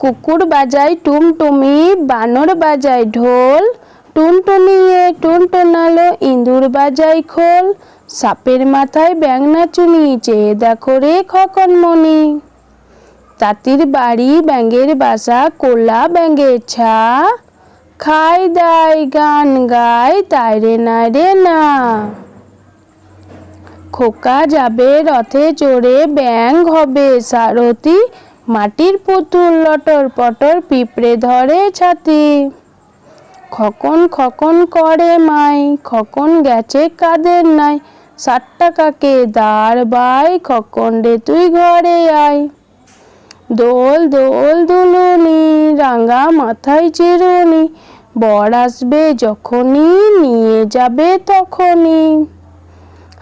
কুকুর বাজায় টুমটুমি বানর বাজায় ঢোল, টুনটুনিয়ে টুনটুনালো ইঁদুর বাজায় খোল, সাপের মাথায় ব্যাং নাচুনি চেয়ে দেখো রে খকনমণি তাঁতির বাড়ি ব্যাঙের বাসা, কোলা ব্যাঙের ছা। খাই দাই গান গায়, তাই রে না রে না। খোকা যাবে রথে চড়ে ব্যাং হবে সারথি মাটির পুতুল লটর পটর পিঁপড়ে ধরে ছাতি। খকন খকন করে মাই, খকন গেছে কাদের নাই। ষাট টাকাকে দাঁড় বাই, খকন রে তুই ঘরে আয়। দোল দোল দুলুনি, রাঙা মাথায় চিরুনি। বর আসবে যখনই, নিয়ে যাবে তখনই।